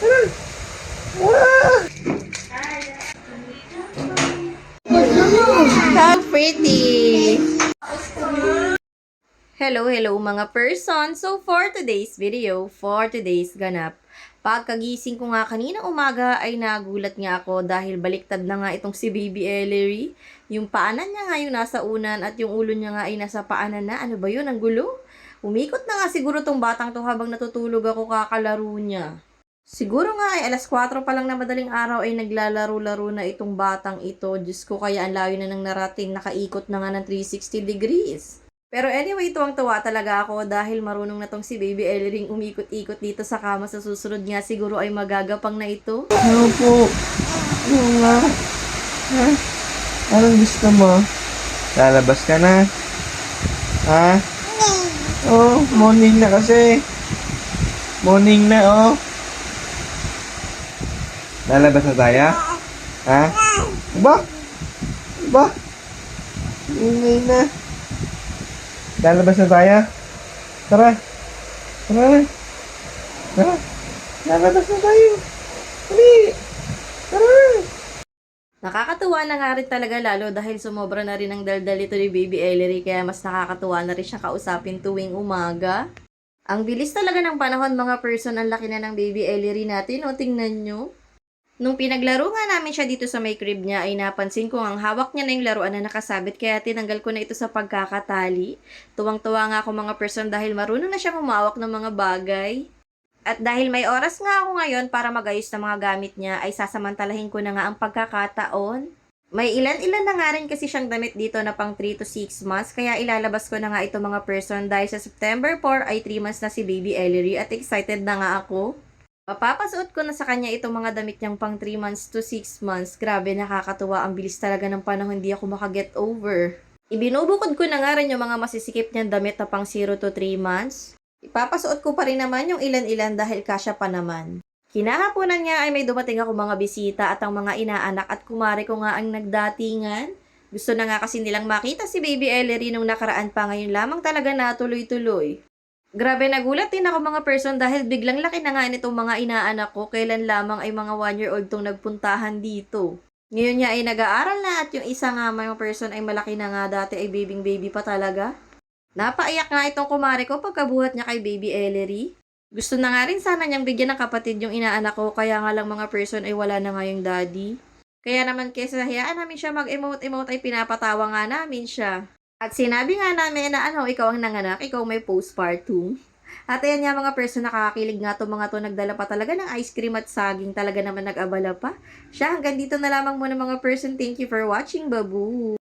How pretty! Hello, hello mga person! So for today's video, for today's ganap, pagkagising ko nga kanina umaga ay nagulat nga ako dahil baliktad na nga itong si Baby Ellery. Yung paanan niya nga yung nasa unan at yung ulo niya nga ay nasa paanan na. Ano ba yun? Ang gulo? Umikot na nga siguro tong batang to habang natutulog ako kakalaro niya. Siguro nga ay alas 4 pa lang na madaling araw ay naglalaro-laro na itong batang ito. Diyos ko kaya ang layo na nang narating nakaikot na nga ng 360 degrees. Pero anyway, tuwang-tuwa talaga ako dahil marunong na tong si Baby Ellering umikot-ikot dito sa kama sa susunod nga siguro ay magagapang na ito. Ano po? Ano nga? Ha? Anong gusto mo? Lalabas ka na? Ha? Oh, morning na kasi. Morning na, oh. Lalabas na tayo? Ha? Ba? Ba? Ingay na. Lalabas na tayo? Tara. Tara. Tara. Lalabas na tayo. Dali. Tara. Nakakatuwa na nga rin talaga lalo dahil sumobra na rin ang daldal ito ni Baby Ellery kaya mas nakakatuwa na rin siya kausapin tuwing umaga. Ang bilis talaga ng panahon mga person, ang laki na ng Baby Ellery natin, o tingnan nyo. Nung pinaglaro nga namin siya dito sa may crib niya ay napansin ko ang hawak niya na yung laruan na nakasabit kaya tinanggal ko na ito sa pagkakatali. Tuwang-tuwa nga ako mga person dahil marunong na siya humawak ng mga bagay. At dahil may oras nga ako ngayon para magayos ng mga gamit niya, ay sasamantalahin ko na nga ang pagkakataon. May ilan-ilan na nga rin kasi siyang damit dito na pang 3 to 6 months, kaya ilalabas ko na nga ito mga person dahil sa September 4 ay 3 months na si Baby Ellery at excited na nga ako. Papapasuot ko na sa kanya itong mga damit niyang pang 3 months to 6 months. Grabe, nakakatuwa. Ang bilis talaga ng panahon, hindi ako makaget over. Ibinubukod ko na nga rin yung mga masisikip niyang damit na pang 0 to 3 months. Ipapasuot ko pa rin naman yung ilan-ilan dahil kasya pa naman. Kinahaponan nga ay may dumating ako mga bisita at ang mga inaanak at kumare ko nga ang nagdatingan. Gusto na nga kasi nilang makita si Baby Ellery nung nakaraan pa ngayon lamang talaga natuloy-tuloy. Grabe nagulat din ako mga person dahil biglang laki na nga nitong mga inaanak ko kailan lamang ay mga one year old tong nagpuntahan dito. Ngayon niya ay nag-aaral na at yung isa nga mga person ay malaki na nga dati ay babing baby pa talaga. Napaiyak nga itong kumare ko pagkabuhat niya kay baby Ellery. Gusto na nga rin sana niyang bigyan ng kapatid yung inaanak ko kaya nga lang mga person ay wala na nga yung daddy. Kaya naman kesa hayaan namin siya mag-emote-emote ay pinapatawa nga namin siya. At sinabi nga namin na ano, ikaw ang nanganak, ikaw may postpartum. At ayan nga mga person nakakakilig nga to mga to nagdala pa talaga ng ice cream at saging talaga naman nag-abala pa. Siya hanggang dito na lamang muna mga person. Thank you for watching, babu.